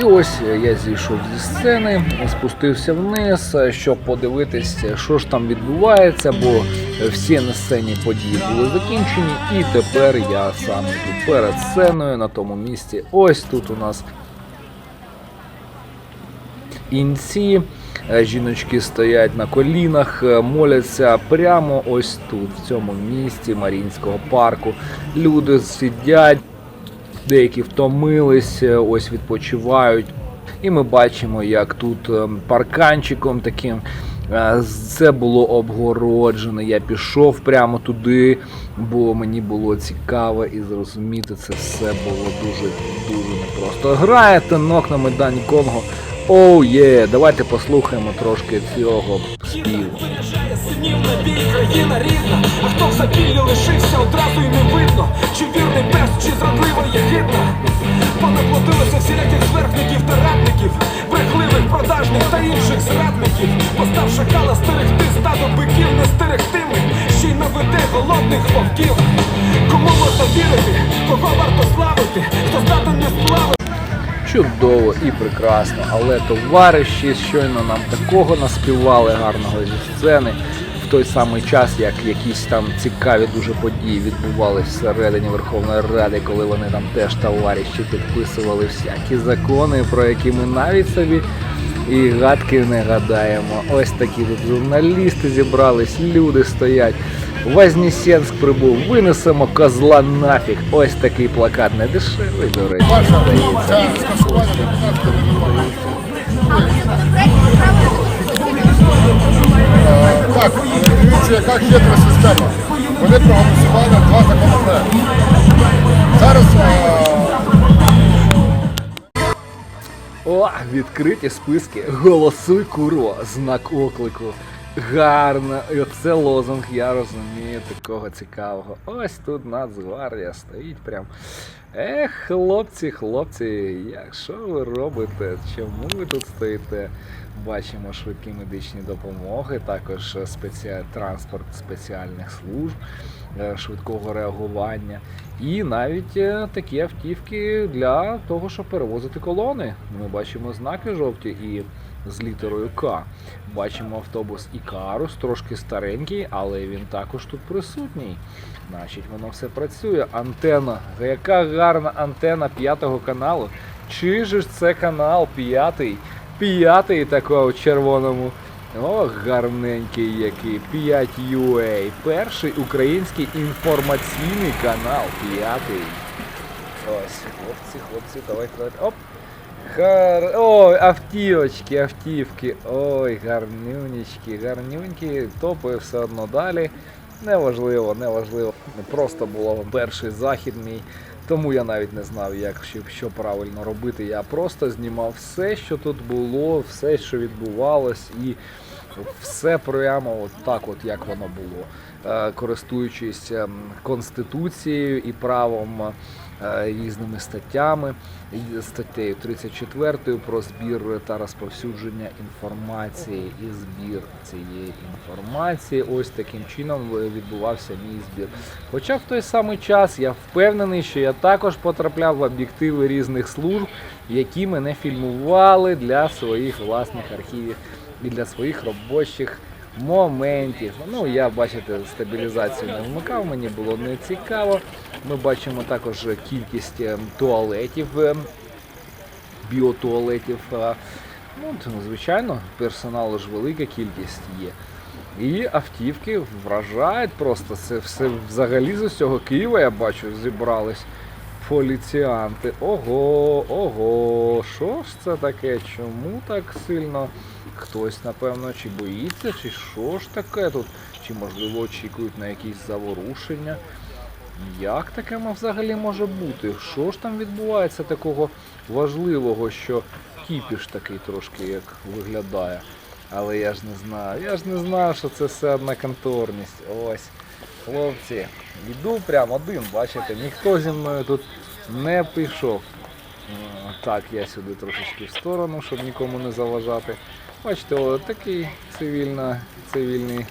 І ось я зійшов зі сцени, спустився вниз, щоб подивитися, що ж там відбувається, бо всі на сцені події були закінчені, і тепер я саме тут перед сценою на тому місці. Ось тут у нас інці. Жіночки стоять на колінах, моляться прямо ось тут, в цьому місті Марінського парку. Люди сидять, деякі втомились, ось відпочивають. І ми бачимо, як тут е, парканчиком таким е, це було обгороджено. Я пішов прямо туди, бо мені було цікаво і зрозуміти це все було дуже дуже непросто. Грає тенок на Майдані Конго. Оу є, давайте послухаємо трошки цього співу. Країна рідна. А хто в запіллі лишився, одразу й не видно. Чи вірний пес, чи зрадлива зверхників та радників, брехливих, продажних та інших зрадників. Постав шакала стерегти стадо биків, не стерегтими, ще й наведе голодних вовків. Кому можна вірити, кого варто славити, хто здатен не сплавити. Чудово і прекрасно, але товариші щойно нам такого наспівали гарного зі сцени. В той самий час, як якісь там цікаві дуже події відбувалися всередині Верховної Ради, коли вони там теж товариші підписували всякі закони, про які ми навіть собі і гадки не гадаємо. Ось такі тут журналісти зібрались, люди стоять. Вознесенськ прибув, винесемо козла нафіг. Ось такий плакат не дешевий, до речі. Так, яка хитра система. Вони проголосували два законопроекти. Зараз е, О, відкриті списки. Голосуй куро, знак оклику. Гарно, і оце лозунг, я розумію, такого цікавого. Ось тут Нацгвардія стоїть прям. Ех, хлопці, хлопці, як що ви робите? Чому ви тут стоїте? Бачимо швидкі медичні допомоги, також спеці... транспорт спеціальних служб е, швидкого реагування. І навіть е, такі автівки для того, щоб перевозити колони. Ми бачимо знаки жовті і з літерою К. Бачимо автобус Ікарус, трошки старенький, але він також тут присутній. Значить, воно все працює. Антенна. Яка гарна антенна п'ятого каналу. Чи ж це канал п'ятий? П'ятий такого червоному. О, гарненький який. 5 UA. Перший український інформаційний канал. П'ятий. Ось, хлопці, хлопці, давайте, давайте. Оп. Гар... Ой, автівочки, автівки. Ой, гарнюнечки, гарнюнькі. Топи все одно далі. Неважливо, неважливо. Просто було перший захід мій. Тому я навіть не знав, як що, правильно робити. Я просто знімав все, що тут було, все, що відбувалось, і все прямо от так, от як воно було. Е, Користуючись ем, конституцією і правом різними статтями, статтею 34 про збір та розповсюдження інформації і збір цієї інформації. Ось таким чином відбувався мій збір. Хоча в той самий час я впевнений, що я також потрапляв в об'єктиви різних служб, які мене фільмували для своїх власних архівів і для своїх робочих моментів. Ну, я, бачите, стабілізацію не вмикав, мені було не цікаво. Ми бачимо також кількість ем, туалетів, ем, біотуалетів. Ну, звичайно, персоналу ж велика кількість є. І автівки вражають просто. Це все взагалі з усього Києва, я бачу, зібрались поліціянти. Ого, ого, що ж це таке? Чому так сильно? Хтось, напевно, чи боїться, чи що ж таке тут? Чи можливо очікують на якісь заворушення? Як таке взагалі може бути? Що ж там відбувається такого важливого, що кіпіш такий трошки як виглядає? Але я ж не знаю. Я ж не знаю, що це все одна конторність. Ось. Хлопці, йду прямо один, бачите, ніхто зі мною тут не пішов. Е, Так, я сюди трошечки в сторону, щоб нікому не заважати. Бачите, о, такий цивільний